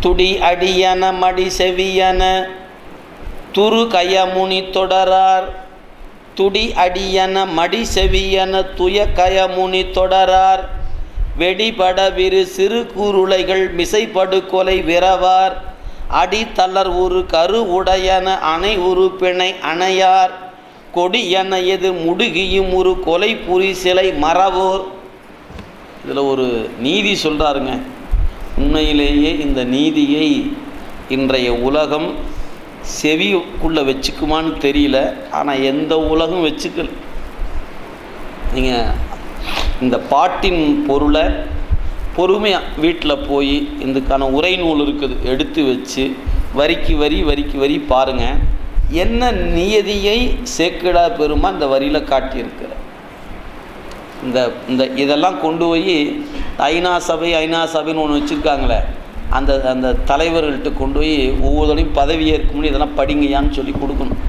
துடி அடியன மடி செவியன துரு கயமுனி தொடரார். துடி அடியன மடி செவியன துய கயமுனி தொடரார். வெடிபட விரு சிறு குருளைகள் மிசைப்படுகொலை விரவார். அடித்தளர் ஒரு கரு உடையன அணை உரு பிணை அணையார். கொடியன எது முடுகியும் ஒரு கொலை புரி சிலை மறவோர். இதில் ஒரு நீதி சொல்கிறாருங்க உண்மையிலேயே இந்த நீதியை இன்றைய உலகம் செவிக்குள்ளே வச்சுக்குமான்னு தெரியல. ஆனால் எந்த உலகம் வச்சுக்கல. நீங்கள் இந்த பாட்டின் பொருளை பொறுமையாக வீட்டில் போய் இதுக்கான உரை நூல் இருக்குது எடுத்து வச்சு வரிக்கு வரி வரிக்கு வரி பாருங்கள் என்ன நியதியை சேக்கடா பெருமா இந்த வரியில் காட்டியிருக்கிறார் இந்த இந்த இதெல்லாம் கொண்டு போய் ஐநா சபை ஐநா சபைன்னு ஒன்று வச்சுருக்காங்களே. அந்த அந்த தலைவர்கள்ட்ட கொண்டு போய் ஒவ்வொருத்தரையும் பதவி ஏற்க முடியும் இதெல்லாம் படிங்கயான்னு சொல்லி கொடுக்கணும்.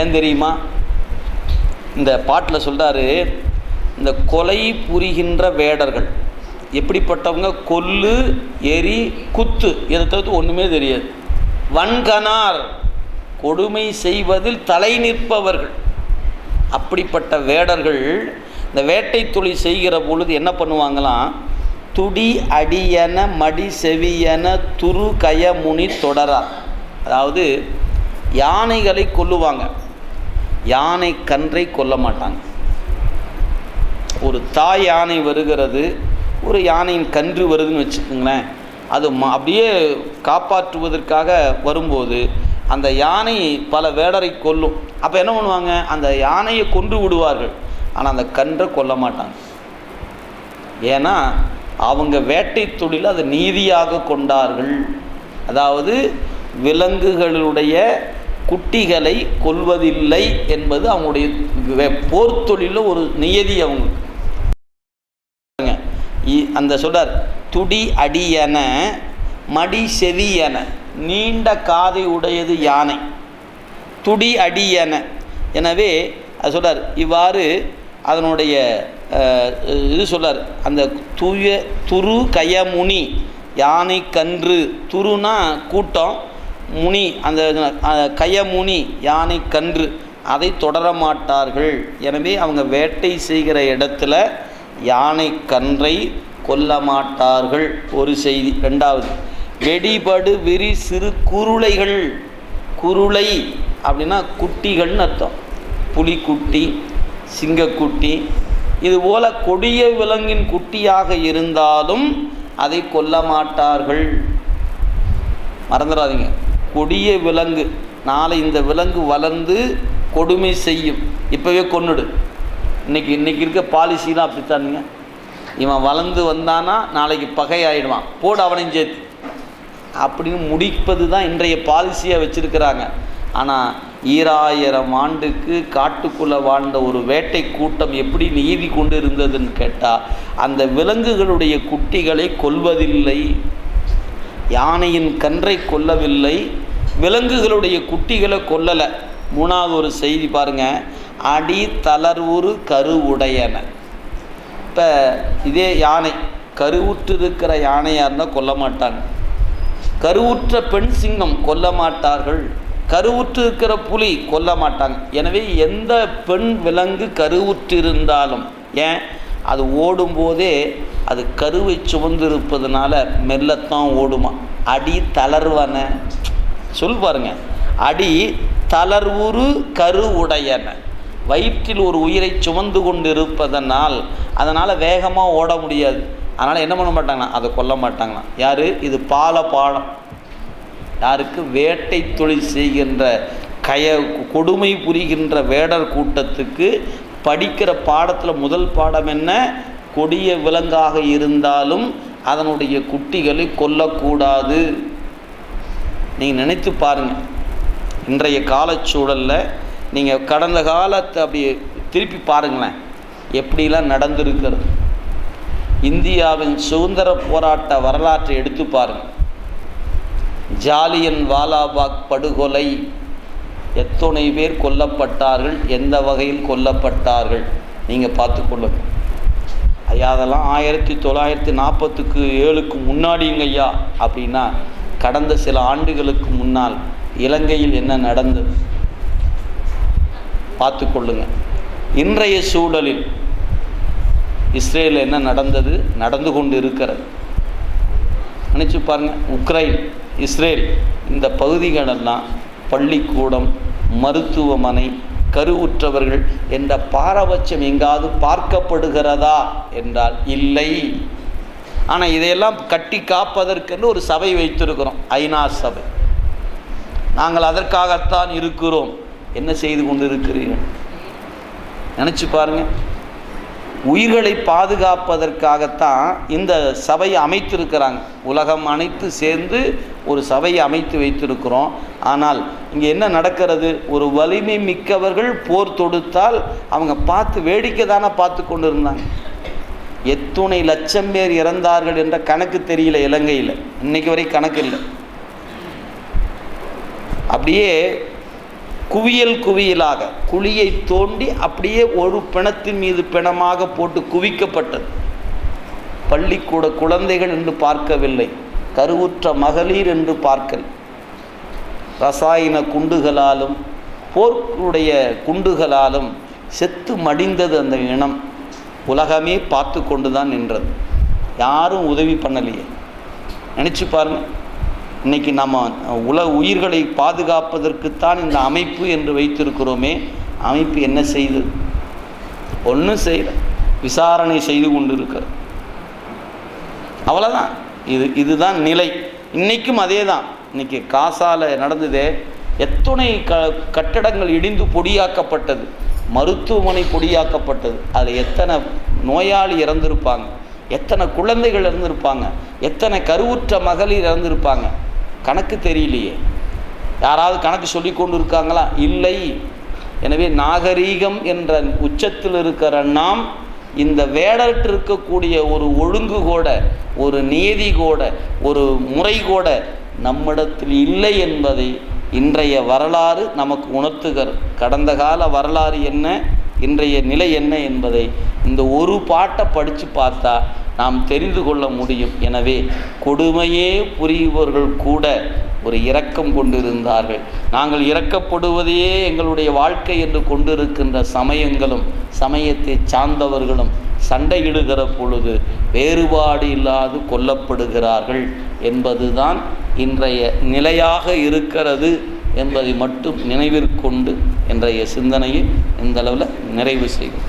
ஏன் தெரியுமா? இந்த பாட்டில் சொல்கிறாரு இந்த கொலை புரிகின்ற வேடர்கள் எப்படிப்பட்டவங்க? கொல்லு எரி குத்து இதை தவிர்த்து ஒன்றுமே தெரியாது. வன்கனார் கொடுமை செய்வதில் தலை நிற்பவர்கள். அப்படிப்பட்ட வேடர்கள் இந்த வேட்டை தொழில் செய்கிற பொழுது என்ன பண்ணுவாங்களாம் துடி அடியன மடி செவியன துரு கய முனி தொடரா. அதாவது யானைகளை கொல்லுவாங்க. யானை கன்றை கொல்ல மாட்டாங்க. ஒரு தாய் யானை வருகிறது ஒரு யானையின் கன்று வருதுன்னு வச்சுக்கோங்களேன். அது ம அப்படியே காப்பாற்றுவதற்காக வரும்போது அந்த யானை பல வேடரை கொல்லும். அப்போ என்ன பண்ணுவாங்க? அந்த யானையை கொன்று விடுவார்கள். ஆனால் அந்த கன்றை கொல்ல மாட்டாங்க. ஏன்னா அவங்க வேட்டை தொழில் அதை நீதியாக கொண்டார்கள். அதாவது விலங்குகளுடைய குட்டிகளை கொல்வதில்லை என்பது அவங்களுடைய வே- போர் தொழிலில் ஒரு நியதி அவங்களுக்கு இ- அந்த சொல்கிறார் துடி அடியன மடி செவியன நீண்ட காதை உடையது யானை. துடி அடியன எனவே அது சொல்கிறார் இவ்வாறு அதனுடைய இது சொல்லார் அந்த தூய துரு கயமுனி யானை கன்று துருனா கூட்டம் முனி அந்த கயமுனி யானை கன்று அதை தொடர மாட்டார்கள். எனவே அவங்க வேட்டை செய்கிற இடத்துல யானை கன்றை கொல்ல மாட்டார்கள். ஒரு செய்தி ரெண்டாவது வெடிபடு விரி சிறு குருளைகள். குருளை அப்படின்னா குட்டிகள்னு அர்த்தம். புலிக்குட்டி சிங்கக்குட்டி. இதுபோல கொடிய விலங்கின் குட்டியாக இருந்தாலும் அதை கொல்ல மாட்டார்கள். மறந்துடாதீங்க. கொடிய விலங்கு. நாளை இந்த விலங்கு வளர்ந்து கொடுமை செய்யும். இப்போவே கொன்னுடு. இன்னைக்கு இன்னைக்கு இருக்க பாலிசிலாம் அப்படித்தானுங்க. இவன் வளர்ந்து வந்தானா நாளைக்கு பகையாயிடுவான். போடு அவனையும் சேர்த்து. அப்படின்னு முடிப்பது தான் இன்றைய பாலிசியாக வச்சுருக்கிறாங்க. ஆனால் ஈராயிரம் ஆண்டுக்கு காட்டுக்குள்ளே வாழ்ந்த ஒரு வேட்டை கூட்டம் எப்படி நீதி கொண்டு இருந்ததுன்னு கேட்டால் அந்த விலங்குகளுடைய குட்டிகளை கொல்வதில்லை யானையின் கன்றை கொல்லவில்லை விலங்குகளுடைய குட்டிகளை கொல்லலை. மூணாவது ஒரு செய்தி பாருங்கள் அடி தளர்வுறு கருவுடையன இப்போ இதே யானை கருவுற்று இருக்கிற யானையாக இருந்தால் கொல்ல மாட்டாங்க கருவுற்ற பெண் சிங்கம் கொல்ல மாட்டார்கள் கருவுற்று இருக்கிற புலி கொல்ல மாட்டாங்க. எனவே எந்த பெண் விலங்கு கருவுற்றிருந்தாலும் ஏன்? அது ஓடும்போதே அது கருவை சுமந்திருப்பதனால மெல்லத்தான் ஓடுமா? அடி தளர்வன சொல் பாருங்க. அடி தளர்வுறு கரு உடையன வயிற்றில் ஒரு உயிரை சுமந்து கொண்டு இருப்பதனால் அதனால் வேகமாக ஓட முடியாது. அதனால் என்ன பண்ண மாட்டாங்கண்ணா அதை கொல்ல மாட்டாங்கண்ணா யார்? இது பால பாலம் யாருக்கு வேட்டை தொழில் செய்கின்ற கய கொடுமை புரிகின்ற வேடர் கூட்டத்துக்கு படிக்கிற பாடத்தில் முதல் பாடம் என்ன? கொடிய விலங்காக இருந்தாலும் அதனுடைய குட்டிகளை கொல்லக்கூடாது. நீங்கள் நினைத்து பாருங்கள் இன்றைய காலச்சூழலில் நீங்கள் கடந்த காலத்தை அப்படி திருப்பி பாருங்களேன். எப்படிலாம் நடந்திருக்கிறது. இந்தியாவின் சுதந்திர போராட்ட வரலாற்றை எடுத்து பாருங்கள் ஜாலியன் வாலாபாக் படுகொலை. எத்தனை பேர் கொல்லப்பட்டார்கள் எந்த வகையில் கொல்லப்பட்டார்கள்? நீங்கள் பார்த்து கொள்ளுங்கள் ஐயா அதெல்லாம் ஆயிரத்தி தொள்ளாயிரத்தி நாற்பத்துக்கு ஏழுக்கு முன்னாடிங்க ஐயா. அப்படின்னா கடந்த சில ஆண்டுகளுக்கு முன்னால் இலங்கையில் என்ன நடந்தது? பார்த்து கொள்ளுங்க. இன்றைய சூழலில் இஸ்ரேலில் என்ன நடந்தது? நடந்து கொண்டு இருக்கிறது நினச்சி பாருங்கள் உக்ரைன். இஸ்ரேல் இந்த பகுதிகளெல்லாம் பள்ளிக்கூடம் மருத்துவமனை கருவுற்றவர்கள் என்ற பாரபட்சம் எங்காவது பார்க்கப்படுகிறதா என்றால் இல்லை. ஆனால் இதையெல்லாம் கட்டி காப்பதற்கென்று ஒரு சபை வைத்திருக்கிறோம் ஐநா சபை. நாங்கள் அதற்காகத்தான் இருக்கிறோம். என்ன செய்து கொண்டு இருக்கிறீர்கள் நினச்சி பாருங்கள் உயிர்களை பாதுகாப்பதற்காகத்தான் இந்த சபையை அமைத்திருக்கிறாங்க. உலகம் அனைத்து சேர்ந்து ஒரு சபையை அமைத்து வைத்திருக்கிறோம். ஆனால் இங்கே என்ன நடக்கிறது? ஒரு வலிமை மிக்கவர்கள் போர் தொடுத்தால் அவங்க பார்த்து வேடிக்கை தானே பார்த்து கொண்டு இருந்தாங்க எத்துணை லட்சம் பேர் இறந்தார்கள் என்ற கணக்கு தெரியல இலங்கையில். இன்னைக்கு வரை கணக்கு இல்லை. அப்படியே குவியல் குவியலாக குழியை தோண்டி அப்படியே ஒரு பிணத்தின் மீது பிணமாக போட்டு குவிக்கப்பட்டது. பள்ளிக்கூட குழந்தைகள் என்று பார்க்கவில்லை. கருவுற்ற மகளிர் என்று பார்க்கல். ரசாயன குண்டுகளாலும் போர்களுடைய குண்டுகளாலும் செத்து மடிந்தது அந்த இனம். உலகமே பார்த்து கொண்டு தான் நின்றது. யாரும் உதவி பண்ணலையே. நினச்சி பாருங்கள் இன்னைக்கு நம்ம உல உயிர்களை பாதுகாப்பதற்குத்தான் இந்த அமைப்பு என்று வைத்திருக்கிறோமே அமைப்பு என்ன செய்து? ஒன்றும் செய்யலை. விசாரணை செய்து கொண்டு இருக்கிறது அவ்வளோதான் இது இதுதான் நிலை. இன்றைக்கும் அதே தான் இன்றைக்கி காசால் நடந்ததே எத்தனை க கட்டடங்கள் இடிந்து பொடியாக்கப்பட்டது மருத்துவமனை பொடியாக்கப்பட்டது. அதில் எத்தனை நோயாளி இறந்திருப்பாங்க எத்தனை குழந்தைகள் இறந்திருப்பாங்க எத்தனை கருவுற்ற மகளிர் இறந்திருப்பாங்க. கணக்கு தெரியலையே. யாராவது கணக்கு சொல்லி கொண்டு இருக்காங்களா இல்லை. எனவே நாகரீகம் என்ற உச்சத்தில் இருக்கிற நாம் இந்த வேடற்று இருக்கக்கூடிய ஒரு ஒழுங்கு கூட ஒரு நீதி கூட ஒரு முறை கூட நம்மிடத்தில் இல்லை என்பதை இன்றைய வரலாறு நமக்கு உணர்த்துகிறது கடந்த கால வரலாறு என்ன இன்றைய நிலை என்ன என்பதை இந்த ஒரு பாட்டை படித்து பார்த்தா நாம் தெரிந்து கொள்ள முடியும். எனவே கொடுமையே புரிபவர்கள் கூட ஒரு இரக்கம் கொண்டிருந்தார்கள். நாங்கள் இறக்கப்படுவதையே எங்களுடைய வாழ்க்கை என்று கொண்டிருக்கின்ற சமயங்களும் சமயத்தை சார்ந்தவர்களும் சண்டையிடுகிற பொழுது வேறுபாடு இல்லாது கொல்லப்படுகிறார்கள் என்பதுதான் இன்றைய நிலையாக இருக்கிறது என்பதை மட்டும் நினைவிற்கொண்டு இன்றைய சிந்தனையை இந்த அளவில் நிறைவு செய்யும்